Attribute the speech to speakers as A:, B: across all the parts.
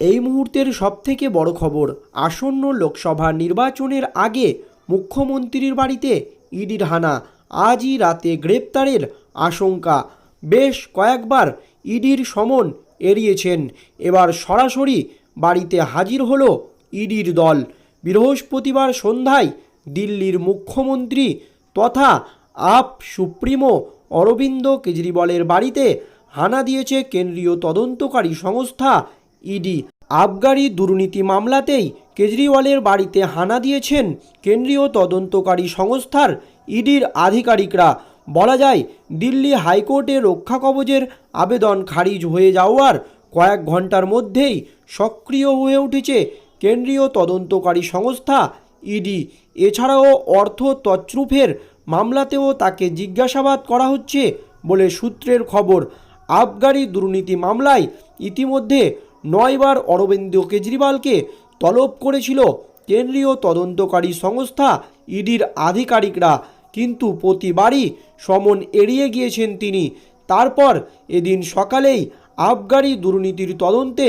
A: এই মুহূর্তের সবথেকে বড় খবর, আসন্ন লোকসভা নির্বাচনের আগে মুখ্যমন্ত্রীর বাড়িতে ইডির হানা। আজই রাতে গ্রেপ্তারের আশঙ্কা। বেশ কয়েকবার ইডির সমন এড়িয়েছেন। এবার সরাসরি বাড়িতে হাজির হল ইডির দল। বৃহস্পতিবার সন্ধ্যায় দিল্লির মুখ্যমন্ত্রী তথা আপ সুপ্রিমো অরবিন্দ কেজরিওয়ালের বাড়িতে হানা দিয়েছে কেন্দ্রীয় তদন্তকারী সংস্থা ইডি, আবগারি দুর্নীতি মামলাতেই কেজরিওয়ালের বাড়িতে হানা দিয়েছেন কেন্দ্রীয় তদন্তকারী সংস্থার ইডির আধিকারিকরা। বলা যায়, দিল্লি হাইকোর্টে রক্ষা কবচের আবেদন খারিজ হয়ে যাওয়ার কয়েক ঘণ্টার মধ্যেই সক্রিয় হয়ে উঠেছে কেন্দ্রীয় তদন্তকারী সংস্থা ইডি। এছাড়াও অর্থ তছরুফের মামলাতেও তাকে জিজ্ঞাসাবাদ করা হচ্ছে বলে সূত্রের খবর। আবগারি দুর্নীতি মামলায় ইতিমধ্যে নয়বার অরবিন্দ কেজরিওয়ালকে তলব করেছিল কেন্দ্রীয় তদন্তকারী সংস্থা ইডির আধিকারিকরা। কিন্তু প্রতিবারই সমন এড়িয়ে গিয়েছেন তিনি। তারপর এদিন সকালেই আবগারি দুর্নীতির তদন্তে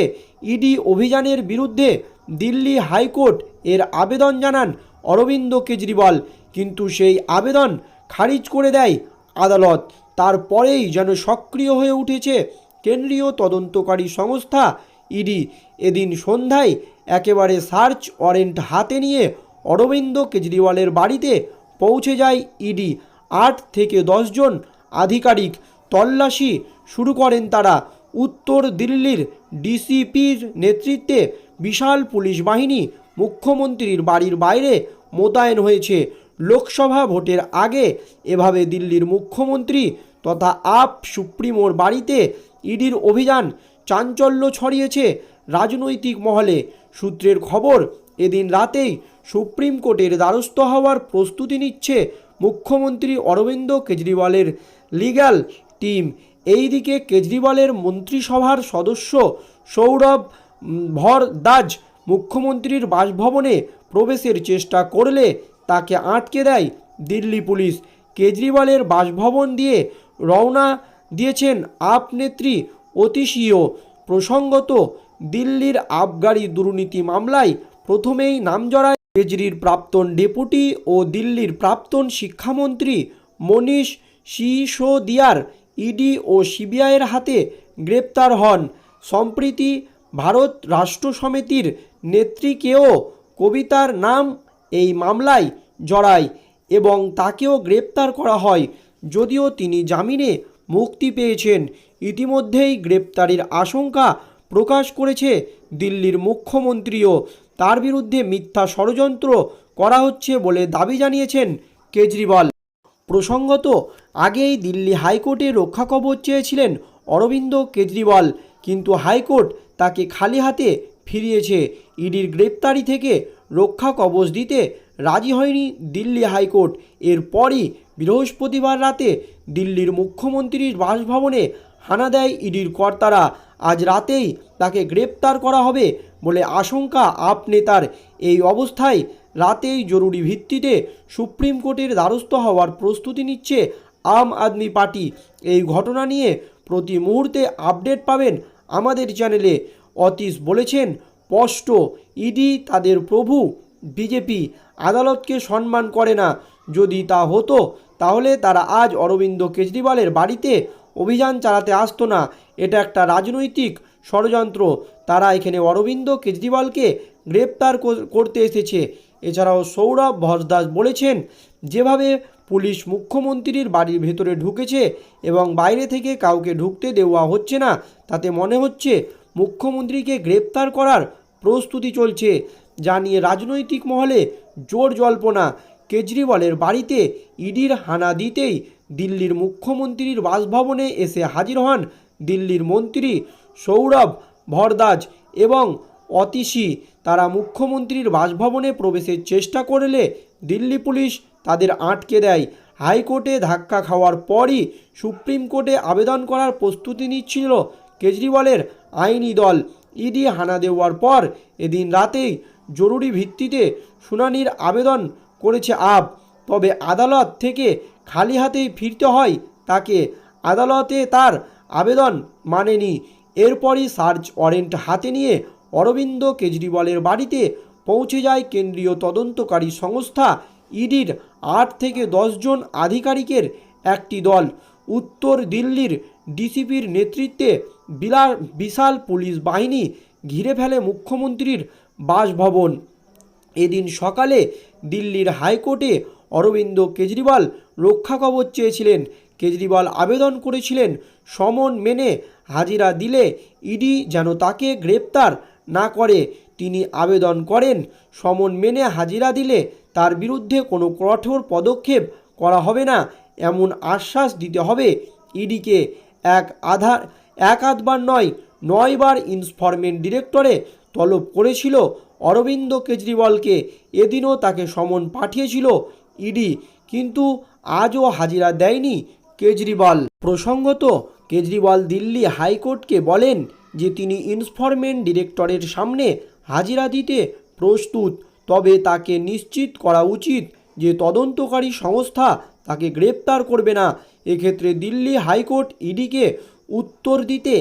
A: ইডি অভিযানের বিরুদ্ধে দিল্লি হাইকোর্ট এর আবেদন জানান অরবিন্দ কেজরিওয়াল। কিন্তু সেই আবেদন খারিজ করে দেয় আদালত। তারপরেই যেন সক্রিয় হয়ে উঠেছে কেন্দ্রীয় তদন্তকারী সংস্থা ইডি এদিন সন্ধ্যায় একেবারে সার্চ ওয়ারেন্ট হাতে নিয়ে অরবিন্দ কেজরিওয়ালের বাড়িতে পৌঁছে যায় ইডি। আট থেকে দশজন আধিকারিক তল্লাশি শুরু করেন তারা। উত্তর দিল্লির ডিসিপির নেতৃত্বে বিশাল পুলিশ বাহিনী মুখ্যমন্ত্রীর বাড়ির বাইরে মোতায়েন হয়েছে। লোকসভা ভোটের আগে এভাবে দিল্লির মুখ্যমন্ত্রী তথা আপ সুপ্রিমোর বাড়িতে ইডির অভিযান চাঞ্চল্য ছড়িয়েছে রাজনৈতিক মহলে। সূত্রের খবর, এদিন রাতেই সুপ্রিম কোর্টের দ্বারস্থ হওয়ার প্রস্তুতি নিচ্ছে মুখ্যমন্ত্রী অরবিন্দ কেজরিওয়ালের লিগ্যাল টিম। এইদিকে কেজরিওয়ালের মন্ত্রিসভার সদস্য সৌরভ ভরদাজ মুখ্যমন্ত্রীর বাসভবনে প্রবেশের চেষ্টা করলে তাকে আটকে দেয় দিল্লি পুলিশ। কেজরিওয়ালের বাসভবন দিয়ে রওনা দিয়েছেন আপ নেত্রী অতিশীয় প্রসঙ্গত দিল্লির আবগারি দুর্নীতি মামলায় প্রথমেই নাম জড়ায় কেজরির প্রাক্তন ডেপুটি ও দিল্লির প্রাক্তন শিক্ষামন্ত্রী মনীষ সিসোদিয়ার ইডি ও সিবিআইয়ের হাতে গ্রেপ্তার হন। সম্প্রীতি ভারত রাষ্ট্র সমিতির নেত্রীকেও কবিতার নাম এই মামলায় জড়ায় এবং তাকেও গ্রেপ্তার করা হয়। যদিও তিনি জামিনে মুক্তি পেয়েছেন। ইতিমধ্যেই গ্রেপ্তারির আশঙ্কা প্রকাশ করেছে দিল্লির মুখ্যমন্ত্রীও। তার বিরুদ্ধে মিথ্যা ষড়যন্ত্র করা হচ্ছে বলে দাবি জানিয়েছেন কেজরিওয়াল। প্রসঙ্গত, আগেই দিল্লি হাইকোর্টে রক্ষা কবচ চেয়েছিলেন অরবিন্দ কেজরিওয়াল, কিন্তু হাইকোর্ট তাকে খালি হাতে ফিরিয়েছে। ইডির গ্রেপ্তারি থেকে রক্ষা কবচ দিতে রাজি হয়নি দিল্লি হাইকোর্ট। এরপরই বৃহস্পতিবার রাতে দিল্লির মুখ্যমন্ত্রীর বাসভবনে হানা দেয় ইডির কর্তারা। আজ রাতেই তাকে গ্রেপ্তার করা হবে বলে আশঙ্কা আপ নেতার। এই অবস্থায় রাতেই জরুরি ভিত্তিতে সুপ্রিম কোর্টের দ্বারস্থ হওয়ার প্রস্তুতি নিচ্ছে আম আদমি পার্টি। এই ঘটনা নিয়ে প্রতি মুহূর্তে আপডেট পাবেন আমাদের চ্যানেলে। অতীশ বলেছেন, স্পষ্ট, ইডি তাদের প্রভু, বিজেপি আদালতকে সম্মান করে না। যদি তা হতো তাহলে তারা আজ অরবিন্দ কেজরিওয়ালের বাড়িতে অভিযান চালাতে আসতো না। এটা একটা রাজনৈতিক ষড়যন্ত্র। তারা এখানে অরবিন্দ কেজরিওয়ালকে গ্রেপ্তার করতে এসেছে। এছাড়াও সৌরভ ভরদাস বলেছেন, যেভাবে পুলিশ মুখ্যমন্ত্রীর বাড়ির ভেতরে ঢুকেছে এবং বাইরে থেকে কাউকে ঢুকতে দেওয়া হচ্ছে না, তাতে মনে হচ্ছে মুখ্যমন্ত্রীকে গ্রেপ্তার করার প্রস্তুতি চলছে। যা নিয়ে রাজনৈতিক মহলে জোর জল্পনা। কেজরিওয়ালের বাড়িতে ইডির হানা দিতেই দিল্লির মুখ্যমন্ত্রীর বাসভবনে এসে হাজির হন দিল্লির মন্ত্রী সৌরভ ভরদাজ এবং অতিশী। তারা মুখ্যমন্ত্রীর বাসভবনে প্রবেশের চেষ্টা করলে দিল্লি পুলিশ তাদের আটকে দেয়। হাইকোর্টে ধাক্কা খাওয়ার পরই সুপ্রিম কোর্টে আবেদন করার প্রস্তুতি নিচ্ছিল কেজরিওয়ালের আইনি দল। ইডি হানা দেওয়ার পর এদিন রাতেই জরুরি ভিত্তিতে শুনানির আবেদন করেছে আপ তবে আদালত থেকে খালি হাতেই ফিরতে হয় তাকে। আদালতে তার আবেদন মানেনি। এরপরই সার্চ ওয়ারেন্ট হাতে নিয়ে অরবিন্দ কেজরিওয়ালের বাড়িতে পৌঁছে যায় কেন্দ্রীয় তদন্তকারী সংস্থা। ইডির আট থেকে দশজন আধিকারিকের একটি দল। উত্তর দিল্লির ডিসিপির নেতৃত্বে বিলার বিশাল পুলিশ বাহিনী ঘিরে ফেলে মুখ্যমন্ত্রীর বাসভবন। এদিন সকালে দিল্লির হাইকোর্টে অরবিন্দ কেজরিওয়াল রক্ষা কবচ চেয়েছিলেন। কেজরিওয়াল আবেদন করেছিলেন, সমন মেনে হাজিরা দিলে ইডি যেন তাকে গ্রেপ্তার না করে। তিনি আবেদন করেন, সমন মেনে হাজিরা দিলে তার বিরুদ্ধে কোনো কঠোর পদক্ষেপ করা হবে না, এমন আশ্বাস দিতে হবে ইডিকে। এক আধার, এক আধবার নয়, নয়বার ইনফরমেন্ট ডিরেক্টরে তলব করেছিল। অরবিন্দ কেজরিওয়ালকে এদিনও তাকে সমন পাঠিয়েছিল ইডি, কিন্তু আজও হাজিরা দেয়নি কেজরিওয়াল। প্রসঙ্গত, কেজরিওয়াল দিল্লি হাইকোর্টকে বলেন যে তিনি ইনফরমেন্ট ডিরেক্টরের সামনে হাজিরা দিতে প্রস্তুত, তবে তাকে নিশ্চিত করা উচিত যে তদন্তকারী সংস্থা তাকে গ্রেপ্তার করবে না। এক্ষেত্রে দিল্লি হাইকোর্ট ইডিকে উত্তর দিতে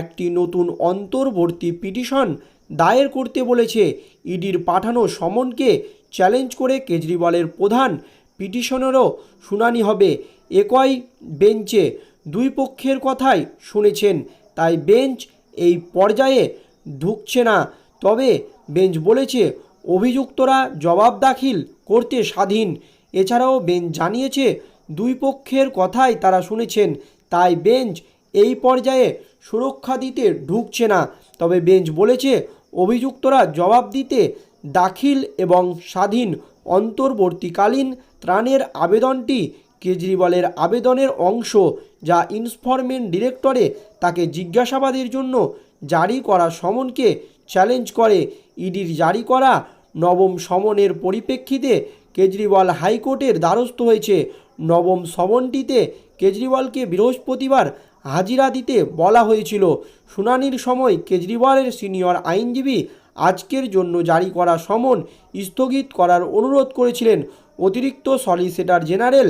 A: একটি নতুন অন্তর্বর্তী পিটিশন দায়ের করতে বলেছে। ইডির পাঠানো সমনকে চ্যালেঞ্জ করে কেজরিওয়ালের প্রধান পিটিশনেরও শুনানি হবে। একই বেঞ্চে দুই পক্ষের কথাই শুনেছেন, তাই বেঞ্চ এই পর্যায়ে ঢুকছে না। তবে বেঞ্চ বলেছে, অভিযুক্তরা জবাব দাখিল করতে স্বাধীন। এছাড়াও বেঞ্চ জানিয়েছে, দুই পক্ষের কথাই তারা শুনেছেন, তাই বেঞ্চ এই পর্যায়ে সুরক্ষা দিতে ঢুকছে না। তবে বেঞ্চ বলেছে, অভিযুক্তরা জবাব দিতে দাখিল এবং স্বাধীন অন্তর্বর্তীকালীন ত্রাণের আবেদনটি কেজরিওয়ালের আবেদনের অংশ যা ইনফরমেন্ট ডিরেক্টরে তাকে জিজ্ঞাসাবাদের জন্য জারি করা সমনকে চ্যালেঞ্জ করে। ইডির জারি করা নবম সমনের পরিপ্রেক্ষিতে কেজরিওয়াল হাইকোর্টের দ্বারস্থ হয়েছে। নবম সমনটিতে কেজরিওয়ালকে বৃহস্পতিবার হাজিরা দিতে বলা হয়েছিল। শুনানির সময় কেজরিওয়ালের সিনিয়র আইনজীবী আজকের জন্য জারি করা সমন স্থগিত করার অনুরোধ করেছিলেন। অতিরিক্ত solicitor general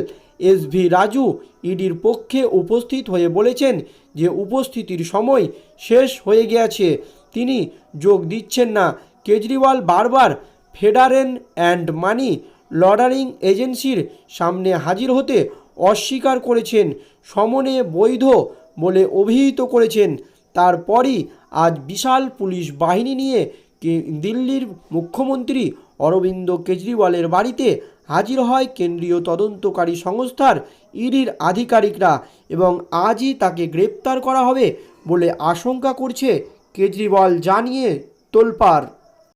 A: S V Raju ইডির পক্ষে উপস্থিত হয়ে বলেছেন যে উপস্থিতির সময় শেষ হয়ে গিয়েছে তিনি যোগ দিচ্ছেন না। কেজরিওয়াল বারবার ফেডারেন অ্যান্ড মানি লন্ডারিং এজেন্সির সামনে হাজির হতে অস্বীকার করেছেন। সমনে বৈধ বলে অভিহিত করেছেন। তারপরই আজ বিশাল পুলিশ বাহিনী নিয়ে দিল্লির মুখ্যমন্ত্রী অরবিন্দ কেজরিওয়ালের বাড়িতে হাজির হয় কেন্দ্রীয় তদন্তকারী সংস্থার ইডির আধিকারিকরা এবং আজই তাকে গ্রেপ্তার করা হবে বলে আশঙ্কা করছে কেজরিওয়াল, জানিয়ে তোলপাড়।